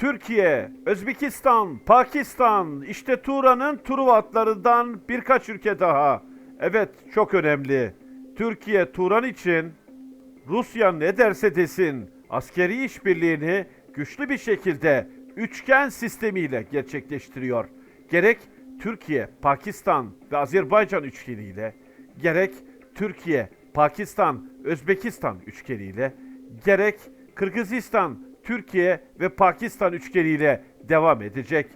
Türkiye, Özbekistan, Pakistan, işte Turan'ın Truva atlarından birkaç ülke daha. Evet, çok önemli. Türkiye Turan için Rusya ne derse desin askeri işbirliğini güçlü bir şekilde üçgen sistemiyle gerçekleştiriyor. Gerek Türkiye, Pakistan ve Azerbaycan üçgeniyle, gerek Türkiye, Pakistan, Özbekistan üçgeniyle, gerek Kırgızistan, Türkiye ve Pakistan üçgeniyle devam edecek.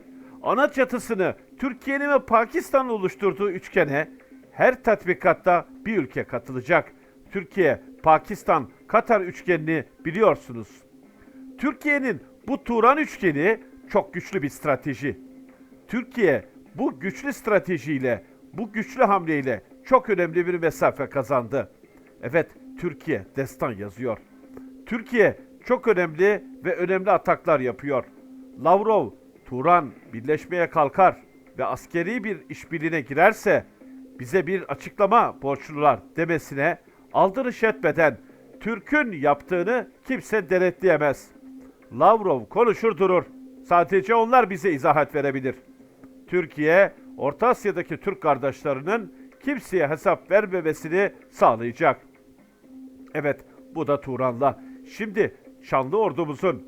Ana çatısını Türkiye'nin ve Pakistan'ın oluşturduğu üçgene her tatbikatta bir ülke katılacak. Türkiye, Pakistan, Katar üçgenini biliyorsunuz. Türkiye'nin bu Turan üçgeni çok güçlü bir strateji. Türkiye bu güçlü stratejiyle, bu güçlü hamleyle çok önemli bir mesafe kazandı. Evet, Türkiye destan yazıyor. Türkiye çok önemli ve önemli ataklar yapıyor. Lavrov, Turan birleşmeye kalkar ve askeri bir işbirliğine girerse bize bir açıklama borçlular demesine aldırış etmeden Türk'ün yaptığını kimse denetleyemez. Lavrov konuşur durur. Sadece onlar bize izahat verebilir. Türkiye, Orta Asya'daki Türk kardeşlerinin kimseye hesap vermemesini sağlayacak. Evet, bu da Turan'la. Şimdi şanlı ordumuzun,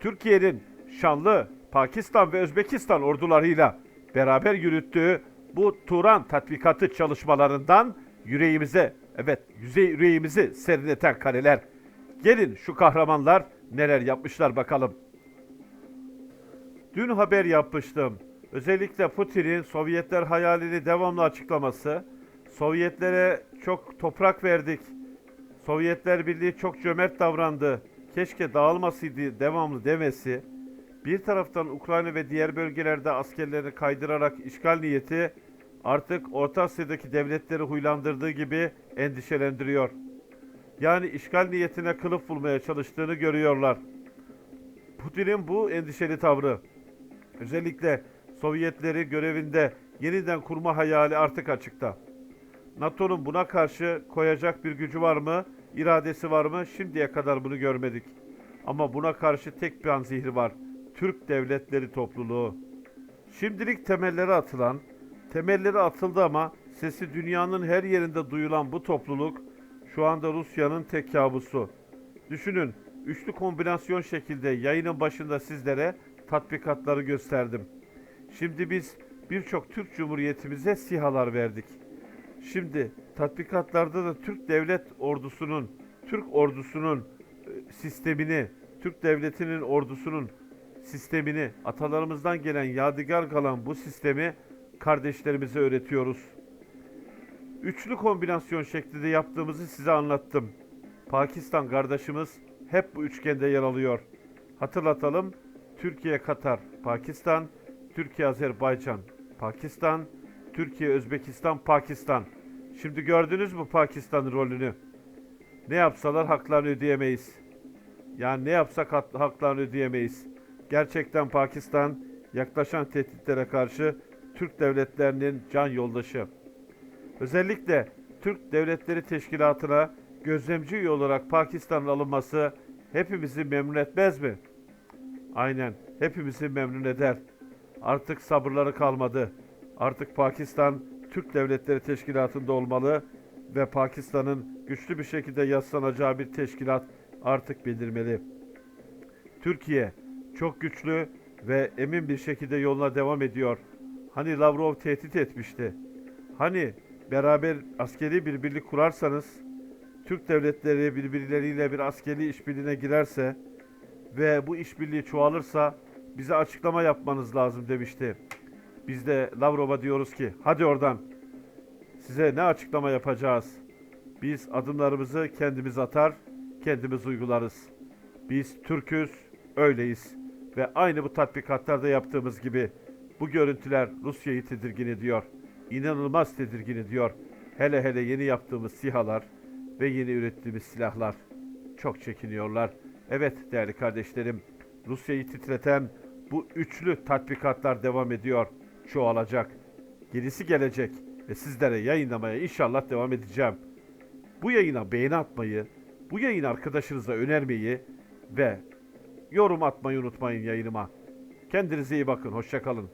Türkiye'nin şanlı Pakistan ve Özbekistan ordularıyla beraber yürüttüğü bu Turan tatbikatı çalışmalarından yüreğimize, evet yüzey yüreğimizi serinleten kareler. Gelin şu kahramanlar neler yapmışlar bakalım. Dün haber yapmıştım. Özellikle Putin'in Sovyetler hayalini devamlı açıklaması. Sovyetlere çok toprak verdik. Sovyetler Birliği çok cömert davrandı. Keşke dağılmasıydı devamlı demesi. Bir taraftan Ukrayna ve diğer bölgelerde askerlerini kaydırarak işgal niyeti artık Orta Asya'daki devletleri huylandırdığı gibi endişelendiriyor. Yani işgal niyetine kılıf bulmaya çalıştığını görüyorlar. Putin'in bu endişeli tavrı özellikle Sovyetleri görevinde yeniden kurma hayali artık açıkta. NATO'nun buna karşı koyacak bir gücü var mı, iradesi var mı? Şimdiye kadar bunu görmedik. Ama buna karşı tek bir zihri var. Türk Devletleri Topluluğu. Şimdilik temelleri atılan, temelleri atıldı ama sesi dünyanın her yerinde duyulan bu topluluk şu anda Rusya'nın tek kabusu. Düşünün, üçlü kombinasyon şekilde yayının başında sizlere tatbikatları gösterdim. Şimdi biz birçok Türk Cumhuriyetimize sihalar verdik. Şimdi tatbikatlarda da Türk Devlet Ordusu'nun, Türk ordusunun e, sistemini, Türk Devleti'nin ordusunun sistemini, atalarımızdan gelen yadigar kalan bu sistemi kardeşlerimize öğretiyoruz. Üçlü kombinasyon şeklinde yaptığımızı size anlattım. Pakistan kardeşimiz hep bu üçgende yer alıyor. Hatırlatalım. Türkiye, Katar, Pakistan, Türkiye, Azerbaycan, Pakistan, Türkiye, Özbekistan, Pakistan. Şimdi gördünüz mü Pakistan'ın rolünü? Ne yapsalar haklarını ödeyemeyiz. Yani ne yapsak hak- haklarını ödeyemeyiz. Gerçekten Pakistan yaklaşan tehditlere karşı Türk devletlerinin can yoldaşı. Özellikle Türk Devletleri Teşkilatı'na gözlemci üye olarak Pakistan'ın alınması hepimizi memnun etmez mi? Aynen, hepimizi memnun eder. Artık sabırları kalmadı. Artık Pakistan Türk Devletleri Teşkilatı'nda olmalı ve Pakistan'ın güçlü bir şekilde yaslanacağı bir teşkilat artık bildirmeli. Türkiye çok güçlü ve emin bir şekilde yoluna devam ediyor. Hani Lavrov tehdit etmişti. Hani beraber askeri bir birlik kurarsanız Türk devletleri birbirleriyle bir askeri işbirliğine girerse ve bu işbirliği çoğalırsa bize açıklama yapmanız lazım demişti. Biz de Lavrov'a diyoruz ki hadi oradan size ne açıklama yapacağız? Biz adımlarımızı kendimiz atar, kendimiz uygularız. Biz Türk'üz, öyleyiz. Ve aynı bu tatbikatlarda yaptığımız gibi bu görüntüler Rusya'yı tedirgin ediyor. İnanılmaz tedirgin ediyor. Hele hele yeni yaptığımız sihalar ve yeni ürettiğimiz silahlar. Çok çekiniyorlar. Evet değerli kardeşlerim, Rusya'yı titreten bu üçlü tatbikatlar devam ediyor. Çoğalacak. Gerisi gelecek ve sizlere yayınlamaya inşallah devam edeceğim. Bu yayına beğeni atmayı, bu yayını arkadaşınıza önermeyi ve yorum atmayı unutmayın yayınıma. Kendinize iyi bakın. Hoşçakalın.